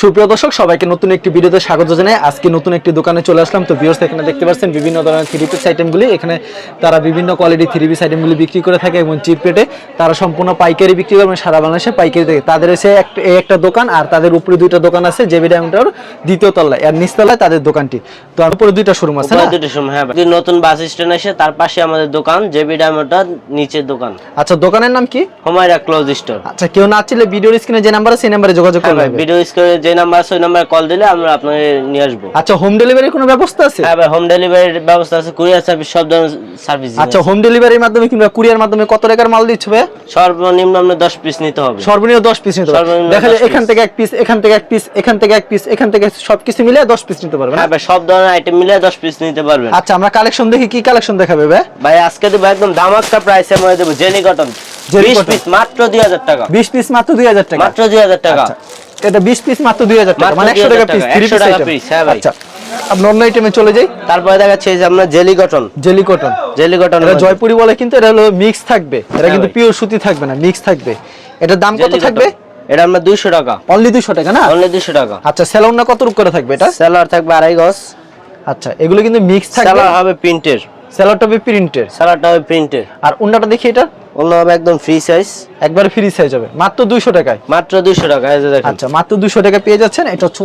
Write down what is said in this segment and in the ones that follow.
সুপ্রিয় দর্শক সবাইকে নতুন একটি ভিডিওতে স্বাগত জানাই। আজকে নতুন একটি দোকানে চলে আসলাম। তো ভিউয়ার্স এখানে দেখতে পাচ্ছেন বিভিন্ন ধরনের থ্রি পিস আইটেমগুলি এখানে তারা বিভিন্ন কোয়ালিটি থ্রি পিস আইটেমগুলি বিক্রি করে থাকে এবং চিপ রেটে তারা সম্পূর্ণ পাইকারি বিক্রি করে সারা বাংলাদেশে পাইকারি থাকে। তাদের এসে একটা একটা দোকান আর তাদের উপরে দুইটা দোকান আছে জেবি ডায়মন্ডের দ্বিতীয় তলায় আর নিচতলায় তাদের দোকানটি। তো আর উপরে দুইটা শোরুম আছে না? দুটো সময় হ্যাঁ। নতুন বাস স্ট্যান্ড এসে তার পাশে আমাদের দোকান জেবি ডায়মন্ডটা নিচের দোকান। আচ্ছা দোকানের নাম কি? হুমায়রা ক্লোজ স্টোর আচ্ছা কেউ না চিনলে ভিডিওর স্ক্রিনে যে নাম্বার আছে সেই নাম্বারে যোগাযোগ হ্যাঁ করবে। ভিডিও স্ক্রিনে যে নাম্বার আছে ওই নাম্বারে কল দিলে আমরা আপনাকে নিয়ে আসব। আচ্ছা হোম ডেলিভারির কোনো ব্যবস্থা আছে? হ্যাঁ ভাই হোম ডেলিভারির ব্যবস্থা আছে কুরিয়ার সার্ভিস সব ধরনের সার্ভিস আচ্ছা হোম ডেলিভারির মাধ্যমে কিংবা কুরিয়ার মাধ্যমে কত টাকার মাল দিচ্ছে ভাই সর্বনিম্ন আপনি দশ পিস নিতে হবে। সর্বনিম্ন দশ পিস নিতে পারবে সর্বনিম্ন দেখা যায় এখান থেকে এক পিস এখান থেকে এক পিস এখান থেকে এক পিস এখান থেকে সবকিছু মিলে দশ পিস নিতে পারবে হ্যাঁ ভাই সব ধরনের আইটেম মিলে দশ পিস নিতে পারবেন। আচ্ছা আমরা কালেকশন দেখি কি কালেকশন দেখাবে ভাই ভাই আজকে দেবো একদম ধামাক্কা প্রাইসে মনে দেবো জেনি কটন জেনি বিশ cotton। পিস মাত্র দুই হাজার টাকা। বিশ পিস মাত্র দুই হাজার টাকা। মাত্র দুই হাজার টাকা। আচ্ছা। এটা বিশ পিস মাত্র দুই হাজার টাকা। মানে একশো 2000 টাকা পিস টাকা, পিস হ্যাঁ ভাই। আচ্ছা আমরা অন্য আইটেমে চলে যাই। তারপরে দেখাচ্ছে যে আপনার jelly cotton jelly cotton jelly cotton এটা জয়পুরি বলে কিন্তু এটা হলো মিক্স থাকবে। এটা হ্যাঁ কিন্তু পিওর সুতি থাকবে না মিক্স থাকবে। এটার দাম কত থাকবে? এটা আমরা দুইশো টাকা। অনলি দুশো টাকা না? অনলি দুইশো টাকা। আচ্ছা স্যালোন না কত রূপ করে থাকবে এটা? সেলার থাকবে আড়াই গজ। আচ্ছা এগুলো কিন্তু মিক্স থাকবে। সেলার হবে প্রিন্টের স্যালোডটা হবে প্রিন্টের সেলারটা হবে প্রিন্টের আর উন্নাটা দেখি এটা। অন্য হবে একদম ফ্রি সাইজ একবার ফ্রি সাইজ হবে। মাত্র দুইশো টাকায়। মাত্র দুইশো টাকা এই যে দেখেন। আচ্ছা মাত্র দুশো টাকা পেয়ে যাচ্ছেন। এটা হচ্ছে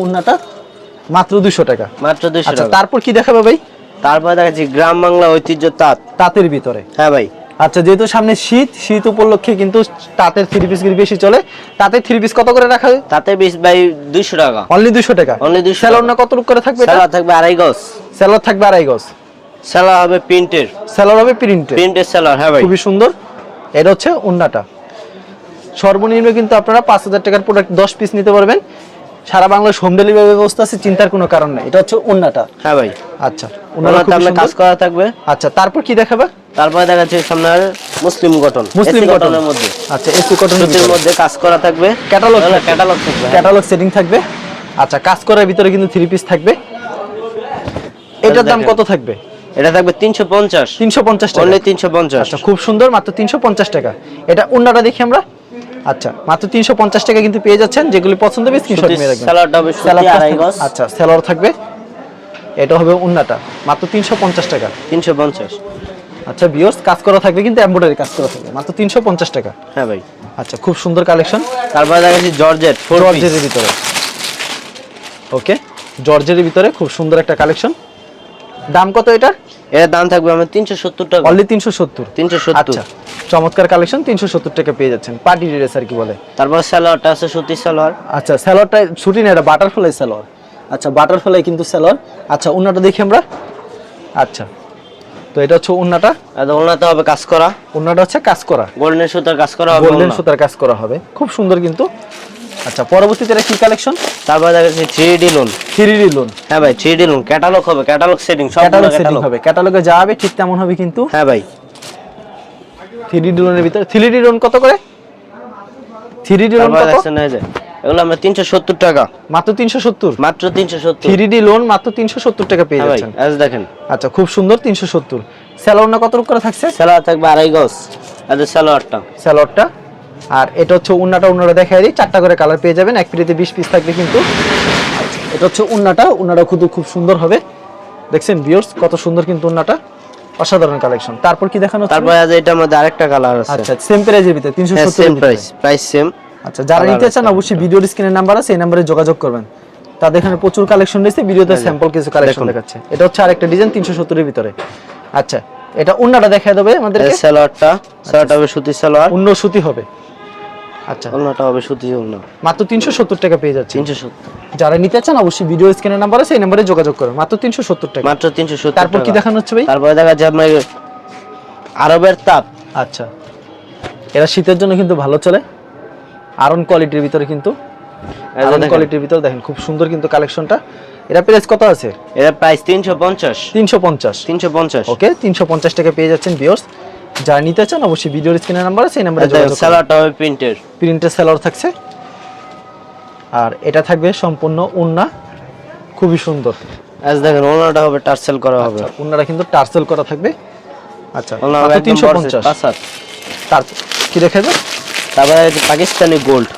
মাত্র দুশো টাকা। মাত্র দুইশো আচ্ছা টাকা। তারপর কি দেখাবে ভাই? তারপরে দেখাচ্ছি গ্রাম বাংলা ঐতিহ্য তাঁত। তাঁতের ভিতরে। হ্যাঁ ভাই। আচ্ছা যেহেতু সামনে শীত শীত উপলক্ষে কিন্তু তাঁতের থ্রি পিস বেশি চলে। তাঁতের থ্রি পিস কত করে রাখা হয়? তাতে বিশ বাই দুইশো টাকা। অনলি দুশো টাকা? অনলি 200 স্যালোর না কত রূপ করে থাকবে এটা? থাকবে আড়াই গজ। স্যালোর থাকবে আড়াই গজ। সেলার হবে প্রিন্টের স্যালোর হবে প্রিন্টের প্রিন্টের সেলার হ্যাঁ ভাই। খুবই সুন্দর। এটা হচ্ছে উন্নাটা। সর্বনিম্ন কিন্তু আপনারা পাঁচ হাজার টাকার প্রোডাক্ট দশ পিস নিতে পারবেন। সারা বাংলাদেশ হোম ডেলিভারি ব্যবস্থা আছে চিন্তার কোনো কারণ নেই। এটা হচ্ছে উন্নাটা। হ্যাঁ ভাই। আচ্ছা উন্নাটা আপনার কাজ করা থাকবে। আচ্ছা তারপর কি দেখাবে? তারপরে দেখাচ্ছে সামনে মুসলিম মুসলিম মধ্যে। আচ্ছা এসি মধ্যে কাজ করা থাকবে। থাকবে। ক্যাটালগ থাকবে। ক্যাটালগ সেটিং থাকবে। আচ্ছা কাজ করার ভিতরে কিন্তু থ্রি পিস থাকবে। এটার দাম কত থাকবে? এটা থাকবে তিনশো পঞ্চাশ। তিনশো পঞ্চাশ টাকা। অনলি তিনশো পঞ্চাশ। আচ্ছা খুব সুন্দর মাত্র তিনশো পঞ্চাশ টাকা। এটা অন্যটা দেখি আমরা। আচ্ছা মাত্র তিনশো পঞ্চাশ টাকা কিন্তু পেয়ে যাচ্ছেন। যেগুলি পছন্দ হবে স্ক্রিনশট নিয়ে রাখবেন। স্যালাডটা হবে সুতি আড়াই থাকবে- গজ। আচ্ছা স্যালাড থাকবে। এটা হবে উন্নাটা। মাত্র তিনশো পঞ্চাশ টাকা। তিনশো পঞ্চাশ। আচ্ছা বিয়র্স কাজ করা থাকবে কিন্তু এমব্রয়ডারি কাজ করা থাকবে। মাত্র তিনশো পঞ্চাশ টাকা। হ্যাঁ ভাই। আচ্ছা খুব সুন্দর কালেকশন তারপরে দেখাচ্ছি জর্জেট ফোর জর্জের ভিতরে। ওকে জর্জের ভিতরে খুব সুন্দর একটা কালেকশন দাম কত এটার? এর দাম থাকবে আমার তিনশো সত্তর টাকা। অনলি তিনশো সত্তর? তিনশো সত্তর। আচ্ছা চমৎকার কালেকশন তিনশো সত্তর টাকা পেয়ে যাচ্ছেন। পার্টি ড্রেস আর কি বলে। তারপর স্যালোয়ারটা আছে সুতির সালোয়ার। আচ্ছা স্যালোয়ারটা ছুটি না এটা বাটারফ্লাই স্যালোয়ার আচ্ছা বাটারফ্লাই কিন্তু সালোয়ার। আচ্ছা উন্নাটা দেখি আমরা। আচ্ছা তো এটা হচ্ছে উন্নাটা। আর ওনাতে হবে কাজ করা। উন্নাটা হচ্ছে কাজ করা। গোল্ডেন সুতার কাজ করা হবে গোল্ডেন সুতার কাজ করা হবে। খুব সুন্দর কিন্তু। আচ্ছা পরবর্তীতে এটা কি কালেকশন তারপরে দেখাচ্ছি three D lawn three D lawn হ্যাঁ ভাই থ্রি ডি লোন ক্যাটালগ হবে ক্যাটালগ সেটিং সব ক্যাটালগ সেটিং হবে ক্যাটালগে যা হবে ঠিক তেমন হবে কিন্তু। হ্যাঁ ভাই। থ্রি ডি লোনের ভিতরে থ্রি ডি লোন কত করে? থ্রি ডি লোন কত? দেখছেন এই যে এগুলো আমরা তিনশো সত্তর টাকা। মাত্র তিনশো সত্তর? মাত্র তিনশো সত্তর। থ্রি ডি লোন মাত্র তিনশো সত্তর টাকা পেয়ে হ্যাঁ ভাই যাচ্ছেন। আজ দেখেন। আচ্ছা খুব সুন্দর তিনশো সত্তর। স্যালোয়ার না কত করে থাকছে? সালোয়ার থাকবে আড়াই গজ। আর সালোয়ারটা স্যালোয়ারটা? আর এটা হচ্ছে উন্নাটা উন্নাটা দেখাই দিই। চারটা করে কালার পেয়ে যাবেন। এক পিটিতে বিশ পিস থাকবে কিন্তু এটা হচ্ছে উন্নাটা। উন্নাটা খুব খুব সুন্দর হবে। দেখছেন ভিউয়ার্স কত সুন্দর কিন্তু উন্নাটা। অসাধারণ কালেকশন তারপর কি দেখানো? তারপরে আজ এটার মধ্যে আরেকটা কালার আছে। আচ্ছা সেম প্রাইজের ভিতরে তিনশো হ্যাঁ সত্তর সেম প্রাইস প্রাইস সেম আচ্ছা যারা নিতে চান অবশ্যই ভিডিওর স্ক্রিনের নাম্বার আছে এই নাম্বারে যোগাযোগ করবেন। তাদের এখানে প্রচুর কালেকশন রয়েছে ভিডিওতে স্যাম্পল কিছু কালেকশন। দেখাচ্ছে। এটা হচ্ছে আরেকটা ডিজাইন তিনশো সত্তরের ভিতরে। আচ্ছা এটা উন্নাটা দেখায় দেবে আমাদেরকে? সালোয়ারটা সালোয়ারটা হবে সুতির সালোয়ার। উন্ন সুতি হবে। আচ্ছা। হবে মাত্র তিনশো সত্তর টাকা পেয়ে যাচ্ছে। তিনশো সত্তর। যারা নিতে চান অবশ্যই ভিডিও নাম্বার আছে এই নাম্বারে যোগাযোগ করুন। মাত্র তিনশো সত্তর টাকা। মাত্র তিনশো সত্তর তারপর কি দেখানো হচ্ছে ভাই? তারপরে দেখা যাচ্ছে আপনার আরবের তাপ। আচ্ছা। এরা শীতের জন্য কিন্তু ভালো চলে। আরন কোয়ালিটির ভিতরে কিন্তু। আরন দেখেন। কোয়ালিটির ভিতরে দেখেন খুব সুন্দর কিন্তু কালেকশনটা এটা প্রাইস কত আছে? এর প্রাইস তিনশো পঞ্চাশ। তিনশো পঞ্চাশ। তিনশো পঞ্চাশ। ওকে তিনশো পঞ্চাশ টাকা পেয়ে যাচ্ছেন বিয়র্স যারা নিতে চান অবশ্যই ভিডিওর স্ক্রিনের নাম্বার আছে এই নাম্বারে যোগাযোগ সালোয়ারটা হবে প্রিন্টের প্রিন্টের সেলার থাকছে। আর এটা থাকবে সম্পূর্ণ উন্না খুবই সুন্দর। আজ দেখেন ওনাটা হবে টার্সেল করা হবে। আচ্ছা উন্নাটা কিন্তু টার্সেল করা থাকবে। আচ্ছা হবে তিনশো পঞ্চাশ। তার কি রেখে দেবে তারপরে এই Pakistani gold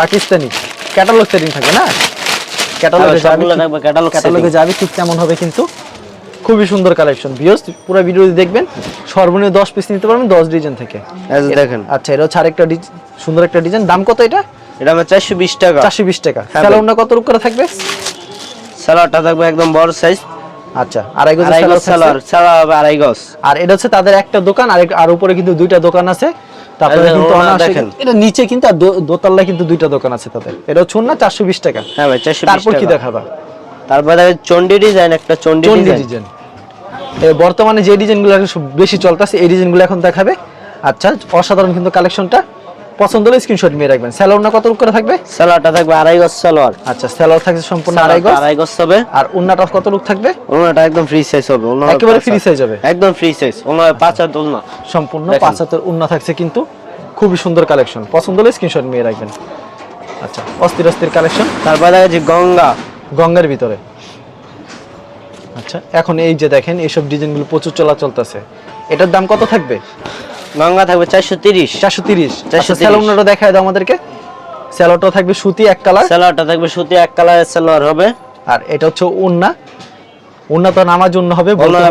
Pakistani. Catalogue setting থাকবে না? ক্যাটালগে যাবে ক্যাটালগ ক্যাটালগে যাবে ঠিক তেমন হবে কিন্তু। খুবই সুন্দর কালেকশন বিয়স পুরো ভিডিও দেখবেন সর্বনিম্ন দশ পিস নিতে পারবেন দশ ডিজাইন থেকে। এই দেখেন। আচ্ছা এটা হচ্ছে আরেকটা ডিজ- সুন্দর একটা ডিজাইন দাম কত এটা? এটা আমার চারশো বিশ টাকা। চারশো বিশ টাকা। স্যালোনটা কত রূপ করে থাকবে? সালোয়ারটা থাকবে একদম বড় সাইজ আচ্ছা আড়াই গজ আড়াই গজ। আর এটা হচ্ছে তাদের একটা দোকান আর আর উপরে কিন্তু দুইটা দোকান আছে। তারপরে কিন্তু দেখেন। এটা নিচে কিন্তু আর দো- দোতলায় কিন্তু দুইটা দোকান আছে তাদের। এটা হচ্ছে না চারশো বিশ টাকা। হ্যাঁ ভাই চারশো তারপর কি দেখাবা? তারপর দেখেন চন্ডি ডিজাইন একটা চন্ডি ডিজাইন বর্তমানে যে ডিজাইনগুলো বেশি চলতেছে এই ডিজাইনগুলো এখন দেখাবে। আচ্ছা অসাধারণ কিন্তু কালেকশনটা। পছন্দ হলে স্ক্রিনশট নিয়ে রাখবেন। স্যালোনা কত করে থাকবে? সালোয়ারটা থাকবে আড়াই গজ সালোয়ার আচ্ছা স্যালোয়ার থাকছে সম্পূর্ণ আড়াই গজ। আড়াই গজ হবে। আর উন্নাটা কত লুক থাকবে? ওনাটা একদম ফ্রি সাইজ হবে ওনার একেবারে হাত। size হবে? একদম ফ্রি সাইজ ওনার পাঁচ হাত ওলনা সম্পূর্ণ পাঁচ হাতের উন্না থাকছে কিন্তু। খুবই সুন্দর কালেকশন। পছন্দ হলে স্ক্রিনশট নিয়ে রাখবেন। আচ্ছা অস্থির অস্থির কালেকশন। তারপরে দেখা যাচ্ছে গঙ্গা। গঙ্গার ভিতরে। আচ্ছা এখন এই যে দেখেন এইসব ডিজাইনগুলো প্রচুর চলা চলতেছে এটার দাম কত থাকবে? গঙ্গা থাকবে চারশো তিরিশ। চারশো তিরিশ। 430 স্যালোনাটা দেখায় দাও আমাদেরকে। স্যালোটা থাকবে সুতি এক কালার। সালোয়ারটা থাকবে সুতি এক কালারের সালোয়ার হবে। আর এটা হচ্ছে উন্না উন্না তো নামাজ উন্না হবে ওনার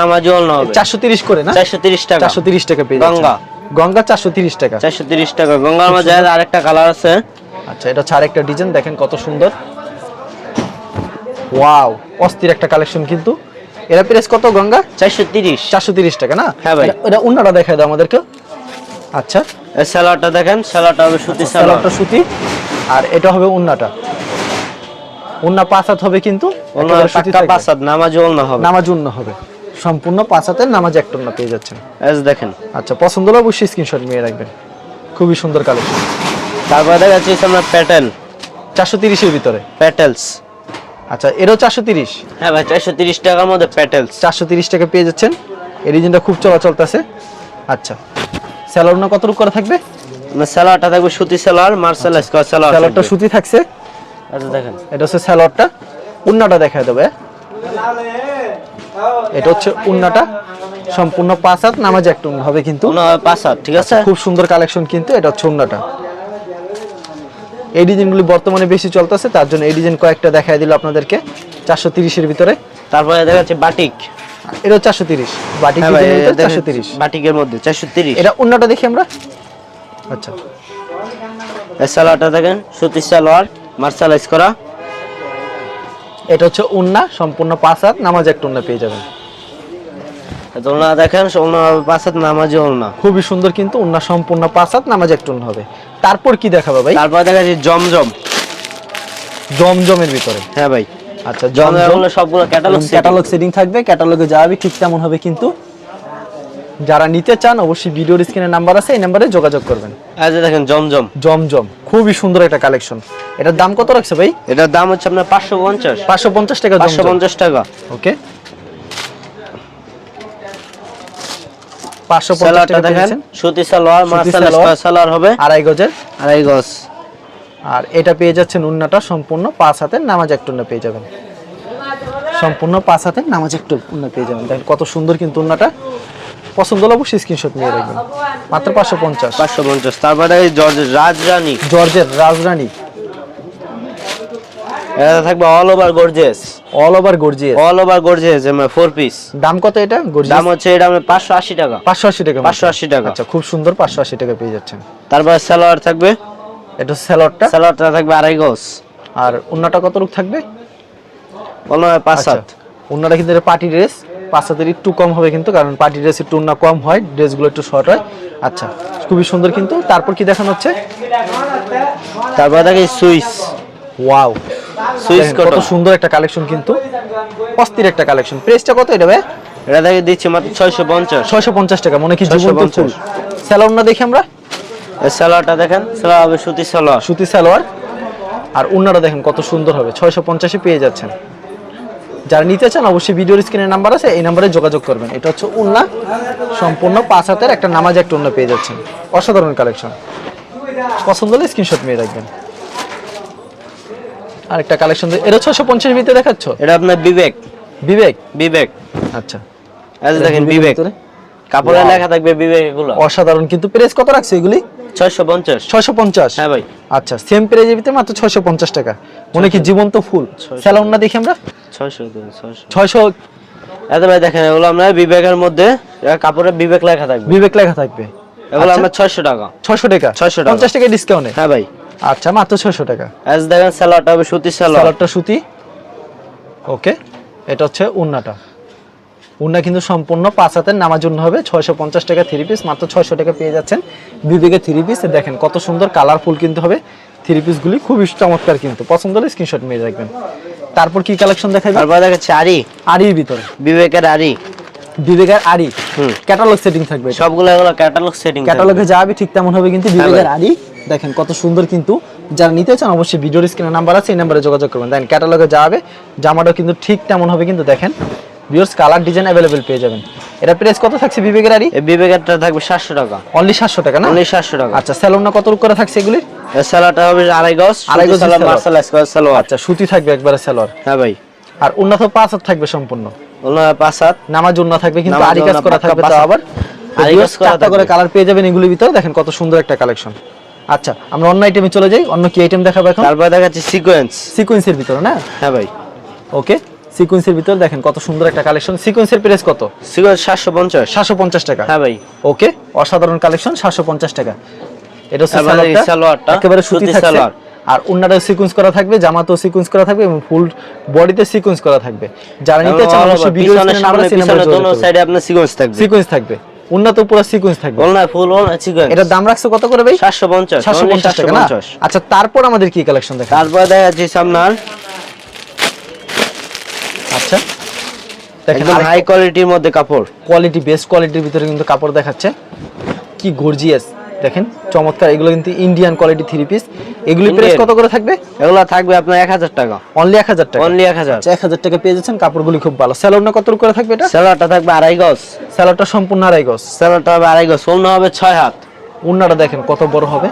নামাজ হবে চারশো তিরিশ করে না? চারশো তিরিশ টাকা। চারশো তিরিশ টাকা পেয়ে গঙ্গা। গঙ্গা চারশো তিরিশ টাকা। চারশো তিরিশ টাকা। গঙ্গার মাঝে আরেকটা কালার আছে। আচ্ছা এটা হচ্ছে আরেকটা ডিজাইন। দেখেন কত সুন্দর। ওয়াও অস্থির একটা কালেকশন কিন্তু। এরা প্রাইস কত গঙ্গা? চারশো তিরিশ। চারশো তিরিশ টাকা না? হ্যাঁ ভাই। এটা- উন্নাটা দেখায় দাও আমাদেরকে। আচ্ছা। এই সালোয়ারটা দেখেন সালোয়ারটা হবে সুতি সালোয়ারটা সুতি। আর এটা হবে উন্নাটা। উন্না পাঁচ হাত হবে কিন্তু ওনার একেবারে সুতি পাক্কা থাকবে। পাঁচ হাত নামাজ ওলনা হবে। নামাজ উন্না হবে। সম্পূর্ণ পাঁচ হাতের নামাজ একটা উন্না পেয়ে যাচ্ছেন। যে দেখেন। আচ্ছা পছন্দ হলে অবশ্যই স্ক্রিনশট নিয়ে রাখবেন। খুবই সুন্দর কালেকশন তারপরে দেখা যাচ্ছে আপনার প্যাটেল চারশো তিরিশের ভিতরে। প্যাটেলস আচ্ছা এরও চারশো তিরিশ? হ্যাঁ ভাই চারশো তিরিশ টাকার মধ্যে প্যাটেলস চারশো তিরিশ টাকা পেয়ে যাচ্ছেন। এই ডিজাইনটা খুব চলা চলতেছে আচ্ছা স্যালোনা কত রূপ করে থাকবে? সালোয়ারটা থাকবে সুতি সালোয়ার মার্শালাইজ করা সালোয়ার স্যালোয়ারটা সুতি থাকছে। আচ্ছা দেখেন। এটা হচ্ছে স্যালোয়ারটা উন্নাটা দেখায় দেবে এটা হচ্ছে উন্নাটা। সম্পূর্ণ পাঁচ হাত নামাজ একটা হবে কিন্তু। পাঁচ হাত ঠিক আছে? খুব সুন্দর কালেকশন কিন্তু এটা হচ্ছে উন্নাটা। এই ডিজাইনগুলি বর্তমানে বেশি চলতেছে তার জন্য এই ডিজাইন কয়েকটা দেখাই দিল আপনাদেরকে চারশো তিরিশের ভিতরে। তারপরে দেখা যাচ্ছে বাটিক। এটা চারশো তিরিশ বাটিক হ্যাঁ চারশো তিরিশ। বাটিকের মধ্যে চারশো তিরিশ। এটা উন্নাটা দেখি আমরা। আচ্ছা। সালোয়ারটা দেখেন সুতি সালোয়ার মার্শালাইজ করা। এটা হচ্ছে উন্না সম্পূর্ণ পাঁচ হাত নামাজ একটা উন্না পেয়ে যাবেন। তো দেখেন ওনা হবে পাঁচ হাত নামাজি ওলনা খুবই সুন্দর কিন্তু সম্পূর্ণ পাঁচ হাত নামাজ একটা হবে। তারপর কি দেখাবে ভাই? তারপরে দেখা যাচ্ছে জমজম। জমজমের ভিতরে। হ্যাঁ ভাই। আচ্ছা জমজম। সবগুলো ক্যাটালগ ক্যাটালগ সেটিং থাকবে ক্যাটালগে যাবে ঠিক তেমন হবে কিন্তু যারা নিতে চান অবশ্যই ভিডিওর স্ক্রিনে নাম্বার আছে এই নাম্বারে যোগাযোগ করবেন। যে দেখেন জমজম। জমজম খুবই সুন্দর একটা কালেকশন এটার দাম কত রাখছে ভাই? এটার দাম হচ্ছে আপনার পাঁচশো পঞ্চাশ। পাঁচশো পঞ্চাশ টাকা পাঁচশো পঞ্চাশ টাকা। ওকে পাঁচশো পঞ্চাশ সালোয়ারটা টাকা দেখেন সুতি সালোয়ার মার্শালাইজ সালোয়ার। হবে। আড়াই গজের? আড়াই গজ। আর এটা পেয়ে যাচ্ছেন উন্নাটা সম্পূর্ণ পাঁচ হাতের নামাজ একটা উন্না পেয়ে যাবেন। সম্পূর্ণ পাঁচ হাতের নামাজ একটা উন্না পেয়ে যাবেন। দেখেন কত সুন্দর কিন্তু উন্নাটা। পছন্দ হলে অবশ্যই স্ক্রিনশট নিয়ে রাখবেন। মাত্র পাঁচশো পঞ্চাশ। পাঁচশো পঞ্চাশ। তারপরে এই জর্জ রাজরানী। জর্জের রাজরানী। এটা থাকবে all over gorgeous all over gorgeous all over gorgeous four piece দাম কত এটা? দাম হচ্ছে এটা পাঁচশো আশি টাকা। পাঁচশো আশি টাকা মাত্র। 580 টাকা। আচ্ছা খুব সুন্দর পাঁচশো আশি টাকা পেয়ে যাচ্ছেন। তারপরে সালোয়ার থাকবে। এটা স্যালোয়ারটা সালোয়ারটা থাকবে আড়াই গজ। আর উন্নাটা কত রূপ থাকবে? অন্য পাঁচ আচ্ছা হাত উন্নাটা কিন্তু পার্টি ড্রেস। পাঁচ হাতের একটু কম হবে কিন্তু কারণ পার্টি ড্রেস একটু উন্না কম হয় ড্রেসগুলো একটু শর্ট হয়। আচ্ছা খুবই সুন্দর কিন্তু। তারপর কি দেখানো হচ্ছে? তারপর থাকে সুইস। ওয়াও সুইস কত? সুন্দর একটা কালেকশন কিন্তু। অস্থির একটা কালেকশন প্রাইসটা কত এটা ভাই? এটা থেকে দিচ্ছি মাত্র ছয়শো পঞ্চাশ। ছয়শো পঞ্চাশ টাকা মনে কি জীবন্ত 650 ফুল স্যালোয়ার না দেখি আমরা? এই সালোয়ারটা দেখেন সালোয়ার হবে সুতি সালোয়ার। সুতি সালোয়ার। আর উন্নাটা দেখেন কত সুন্দর হবে ছয়শো পঞ্চাশে পেয়ে যাচ্ছেন। যারা নিতে চান অবশ্যই ভিডিওর স্ক্রিনের নাম্বার আছে এই নাম্বারে যোগাযোগ করবেন। এটা হচ্ছে উন্না সম্পূর্ণ পাঁচ হাতের একটা নামাজ একটা উন্না পেয়ে যাচ্ছেন। অসাধারণ কালেকশন পছন্দ হলে স্ক্রিনশট নিয়ে রাখবেন। আরেকটা কালেকশন এটা ছয়শো পঞ্চাশ ভিতরে দেখাচ্ছ? এটা আপনার বিবেক। বিবেক? বিবেক। আচ্ছা। এই দেখেন বিবেক? কাপড়ে লেখা থাকবে বিবেক এগুলো অসাধারণ। কিন্তু প্রেস কত রাখছে এগুলি? ছয়শো পঞ্চাশ। ছয়শো পঞ্চাশ? হ্যাঁ ভাই। আচ্ছা সেম প্রাইজের ভিতরে মাত্র ছয়শো পঞ্চাশ টাকা। মনে কি জীবন্ত ফুল? স্যালাউন না দেখি আমরা? ছয়শো ছয়শো। ছয়শো। এত ভাই দেখেন এগুলো আমরা বিবেকের মধ্যে কাপড়ে বিবেক লেখা থাকবে। বিবেক লেখা থাকবে। এগুলো আচ্ছা। আমরা ছয়শো টাকা। ছয়শো টাকা। 600 টাকা। পঞ্চাশ টাকা ডিসকাউন্টে হ্যাঁ ভাই। আচ্ছা মাত্র ছয়শো টাকা। এস দেখেন স্যালাডটা হবে সুতির স্যালাড। সালোয়ারটা সুতি। ওকে এটা হচ্ছে উন্নাটা। উন্না কিন্তু সম্পূর্ণ পাঁচ হাতের নামার জন্য হবে ছয়শো পঞ্চাশ টাকা থ্রি পিস মাত্র ছয়শো টাকা পেয়ে যাচ্ছেন বিবেকের থ্রি পিস দেখেন কত সুন্দর কালারফুল কিন্তু হবে থ্রি পিসগুলি খুবই চমৎকার কিন্তু। পছন্দ হলে স্ক্রিনশট মেরে রাখবেন। তারপর কি কালেকশন দেখাবে? তারপর দেখাচ্ছি আরি আরির ভিতরে। বিবেকের আরি বিবেকের আরি। ক্যাটালগ সেটিং থাকবে সবগুলো ক্যাটালগ সেটিং ক্যাটালগে যাবে ঠিক তেমন হবে কিন্তু বিবেকের। আরি দেখেন কত সুন্দর কিন্তু। যারা নিতে চান অবশ্যই ভিডিওর স্ক্রিনে নাম্বার আছে এই নাম্বারে যোগাযোগ করবেন। দেখেন ক্যাটালগে যাবে জামাটা কিন্তু ঠিক তেমন হবে কিন্তু দেখেন। ভিউয়ার্স কালার ডিজাইন অ্যাভেলেবেল পেয়ে যাবেন। এটা প্রাইস কত থাকছে বিবেকের আরি এই বিবেকেরটা থাকবে সাতশো টাকা। অনলি সাতশো টাকা না? অনলি সাতশো টাকা। আচ্ছা স্যালোন না কত করে থাকছে এগুলি স্যালাডটা হবে আড়াই গজ আড়াই গজ গজ সালোয়ার সালোয়ার। মার্শাল স্কোয়ার সালোয়ার আচ্ছা সুতি থাকবে একবারে স্যালোয়ার হ্যাঁ ভাই। আর উন্নত পাঁচ হাত থাকবে সম্পূর্ণ। পাঁচ হাত। নামাজ উন্না থাকবে কিন্তু কাজ করা থাকবে হাত। আবার। কাজ করা করে কালার পেয়ে যাবেন এগুলির ভিতরে। দেখেন কত সুন্দর একটা কালেকশন আচ্ছা আমরা অন্য আইটেমে চলে যাই। অন্য কি আইটেম দেখাবো এখন? তারপর দেখাচ্ছি সিকোয়েন্স সিকোয়েন্সের ভিতরে না? হ্যাঁ ভাই। ওকে সিকোয়েন্সের ভিতরে দেখেন কত সুন্দর একটা কালেকশন সিকোয়েন্সের প্রাইস কত? সিকোয়েন্স সাতশো পঞ্চাশ। সাতশো পঞ্চাশ টাকা। হ্যাঁ ভাই। ওকে অসাধারণ কালেকশন সাতশো পঞ্চাশ টাকা। এটা হচ্ছে এই সালোয়ারটা। একেবারে সুতি সালোয়ার। আর অন্যটা সিকোয়েন্স করা থাকবে জামাতেও সিকোয়েন্স করা থাকবে এবং ফুল বডিতে সিকোয়েন্স করা থাকবে। যারা নিতে চান অবশ্যই ভিডিও সামনে পিছনে দোনো সাইডে আপনার সিকোয়েন্স থাকবে। সিকোয়েন্স থাকবে। উন্নত পুরো সিকোয়েন্স থাকবে। ফুল সিকোয়েন্স এটা দাম রাখছো কত করে ভাই? সাতশো পঞ্চাশ সাতশো পঞ্চাশ টাকা না? আচ্ছা তারপর আমাদের কি কালেকশন দেখা তারপর দেখা যাচ্ছে সামনার আচ্ছা দেখেন হাই কোয়ালিটির মধ্যে কাপড়। কোয়ালিটি বেস্ট কোয়ালিটির ভিতরে কিন্তু কাপড় দেখাচ্ছে। কি গর্জিয়াস দেখেন চমৎকার। এগুলো কিন্তু ইন্ডিয়ান কোয়ালিটি থ্রি পিস এগুলি প্রাইস কত করে থাকবে? এগুলো থাকবে আপনার এক হাজার টাকা। অনলি এক হাজার টাকা। অনলি এক হাজার। আচ্ছা এক হাজার টাকা পেয়ে যাচ্ছেন কাপড়গুলি খুব ভালো। স্যালোর কত করে থাকবে এটা? স্যালাডটা থাকবে আড়াই গজ। স্যালোরটা সম্পূর্ণ আড়াই গজ। স্যালাডটা হবে আড়াই গজ ওলনা হবে ছয় হাত। উন্নাটা দেখেন কত বড় হবে।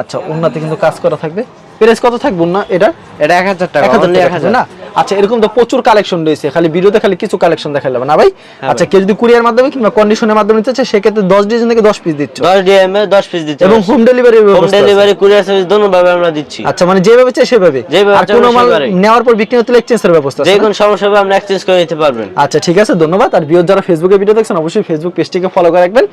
আচ্ছা উন্নাতে কিন্তু কাজ করা থাকবে। প্রাইস কত থাকবে উন্না এটা এটা এক হাজার টাকা হাজার। থাকবে না? আচ্ছা এরকম তো প্রচুর কালেকশন রয়েছে। খালি ভিডিওতে খালি কিছু কালেকশন দেখালে হবে না ভাই? হ্যাঁ আচ্ছা কেউ যদি কুরিয়ার মাধ্যমে কিংবা কন্ডিশনের মাধ্যমে নিতে চায় সেক্ষেত্রে দশ ডিজাইন থেকে দশ পিস দিচ্ছ? দশ ডিএম এ দশ পিস দিচ্ছে এবং home delivery home delivery courier service দোনো ভাবে আমরা দিচ্ছি। আচ্ছা মানে যেভাবে চাই সেভাবে। আর কোনো মাল নেওয়ার পর বিক্রি হতে এক্সচেঞ্জের ব্যবস্থা আছে যে? কোনো সমস্যা হবে আমরা এক্সচেঞ্জ করে নিতে পারবেন। আচ্ছা ঠিক আছে ধন্যবাদ। আর বিয়োর যারা ফেসবুকে ভিডিও দেখছেন অবশ্যই ফেসবুক পেজটিকে ফলো করে রাখবেন।